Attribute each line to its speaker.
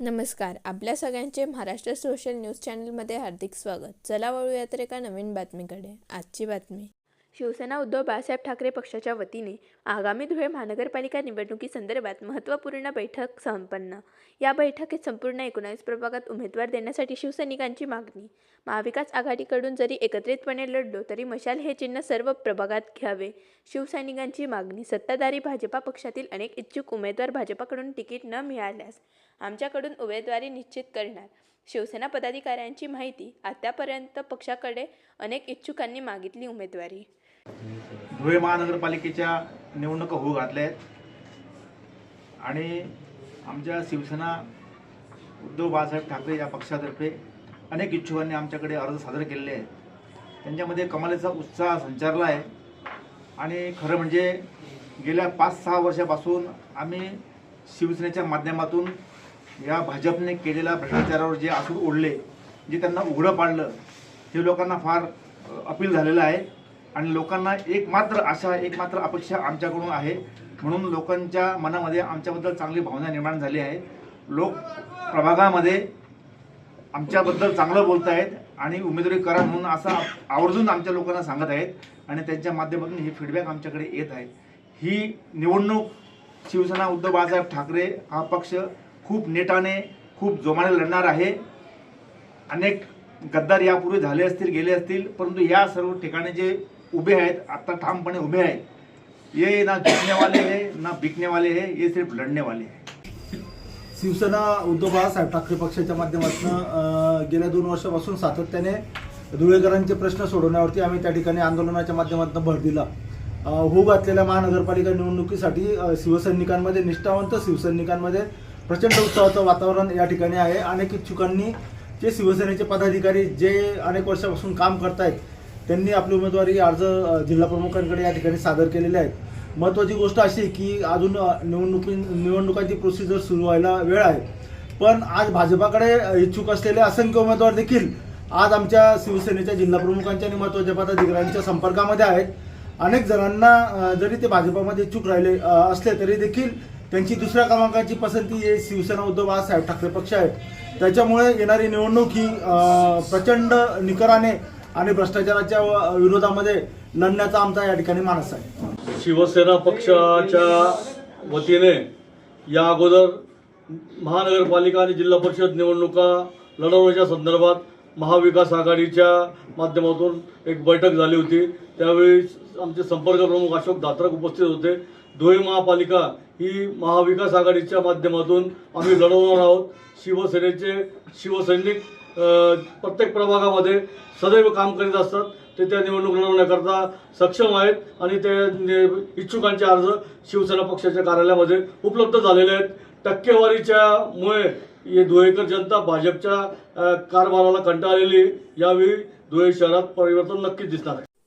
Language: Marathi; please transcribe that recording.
Speaker 1: नमस्कार. आपल्या सगळ्यांचे महाराष्ट्र सोशल न्यूज चॅनलमध्ये हार्दिक स्वागत. चला वळूयात तर एका नवीन बातमीकडे. आजची बातमी. शिवसेना उद्धव बाळासाहेब ठाकरे पक्षाच्या वतीने आगामी धुळे महानगरपालिका निवडणुकीसंदर्भात महत्त्वपूर्ण बैठक संपन्न. या बैठकीत संपूर्ण एकोणावीस प्रभागात उमेदवार देण्यासाठी शिवसैनिकांची मागणी. महाविकास आघाडीकडून जरी एकत्रितपणे लढलो तरी मशाल हे चिन्ह सर्व प्रभागात घ्यावे. शिवसैनिकांची मागणी. सत्ताधारी भाजपा पक्षातील अनेक इच्छुक उमेदवार भाजपाकडून तिकीट न मिळाल्यास आमच्याकडून उमेदवारी निश्चित करणार. शिवसेना पदाधिकाऱ्यांची माहिती आतापर्यंत पक्षाकडे अनेक इच्छुकांनी मागितली उमेदवारी.
Speaker 2: धुळे महानगरपालिकेच्या निवडणुका होऊ घातल्या आहेत. आणि आमच्या शिवसेना उद्धव बाळासाहेब ठाकरे या पक्षातर्फे अनेक इच्छुकांनी आमच्याकडे अर्ज सादर केलेले आहेत. त्यांच्यामध्ये कमालीचा उत्साह संचारला आहे. आणि खरं म्हणजे गेल्या पाच सहा वर्षापासून आम्ही शिवसेनेच्या माध्यमातून या भाजपने केलेल्या भ्रष्टाचारावर जे आसूड ओढले जे त्यांना उघडं पाडलं हे लोकांना फार अपील झालेलं आहे. आणि लोकांना एक मात्र आशा एक मात्र अपेक्षा आमच्याकडून आहे. म्हणून लोकांच्या मनामध्ये आमच्याबद्दल चांगली भावना निर्माण झाली आहे. लोक प्रभागामध्ये आमच्याबद्दल चांगलं बोलत आहेत आणि उमेदवारी करा म्हणून असं आवर्जून आमच्या लोकांना सांगत आहेत आणि त्यांच्या माध्यमातून हे फीडबॅक आमच्याकडे येत आहे ही निवडणूक शिवसेना उद्धव बाळासाहेब ठाकरे हा पक्ष खूप नेटाने खूप जोमाने लढणार आहे. अनेक गद्दार यापूर्वी झाले असतील गेले असतील परंतु या सर्व ठिकाणी जे उभे आहेत आता ठामपणे उभे आहेत ये ना झुकने वाले है ना बिकने वाले है ये सिर्फ लढने वाले है.
Speaker 3: शिवसेना उद्धव बाळासाहेब ठाकरे पक्षाच्या माध्यमातून गेल्या दोन वर्षापासून सातत्याने धुळेकरांचे प्रश्न सोडवण्यावरती आम्ही त्या ठिकाणी आंदोलनाच्या माध्यमातून भर दिला. हो घातलेल्या महानगरपालिका निवडणुकीसाठी शिवसैनिकांमध्ये निष्ठावंत शिवसैनिकांमध्ये प्रचंड उत्साहाचं वातावरण या ठिकाणी आहे. अनेक इच्छुकांनी जे शिवसेनेचे पदाधिकारी जे अनेक वर्षापासून काम करतायत त्यांनी आपली उमेदवारी अर्ज जिल्हाप्रमुखांकडे जिल्हा प्रमुखांकडे या ठिकाणी सादर केलेले आहेत. महत्त्वाची गोष्ट अशी आहे की अजून निवडणुकी निवडणुकांची प्रोसिजर सुरू व्हायला वेळ आहे. पण आज भाजपाकडे इच्छुक असलेले असंख्य उमेदवार देखील आज आमच्या शिवसेनेच्या जिल्हा प्रमुखांच्या आणि महत्त्वाच्या पदाधिकाऱ्यांच्या संपर्कामध्ये आहेत. अनेक जणांना जरी ते भाजपामध्ये इच्छुक राहिले असले तरी देखील त्यांची दुसऱ्या क्रमांकाची पसंती हे शिवसेना उद्धव बाळासाहेब ठाकरे पक्ष आहे त्याच्यामुळे येणारी निवडणूक ही प्रचंड निकराने आणि भ्रष्टाचाराच्या विरोधामध्ये लढण्याचा आमचा या ठिकाणी मानस आहे.
Speaker 4: शिवसेना पक्षाच्या वतीने या अगोदर महानगरपालिका आणि जिल्हा परिषद निवडणुका लढवण्याच्या संदर्भात महाविकास आघाडीच्या माध्यमातून एक बैठक झाली होती. त्यावेळी आमचे संपर्क प्रमुख अशोक दात्रक उपस्थित होते. धुळे महापालिका ही महाविकास आघाडीच्या माध्यमातून आम्ही लढवणार आहोत. शिवसेनेचे शिवसैनिक प्रत्येक प्रभागामध्ये सदैव काम करीत असतात. ते त्या निवडणूक लढवण्याकरता सक्षम आहेत आणि ते इच्छुकांचे अर्ज शिवसेना पक्षाच्या कार्यालयामध्ये उपलब्ध झालेले आहेत. टक्केवारीच्या मुळे हे धुळेकर जनता भाजपच्या कारभाराला कंटाळलेली यावेळी धुळे शहरात परिवर्तन नक्कीच दिसणार आहे.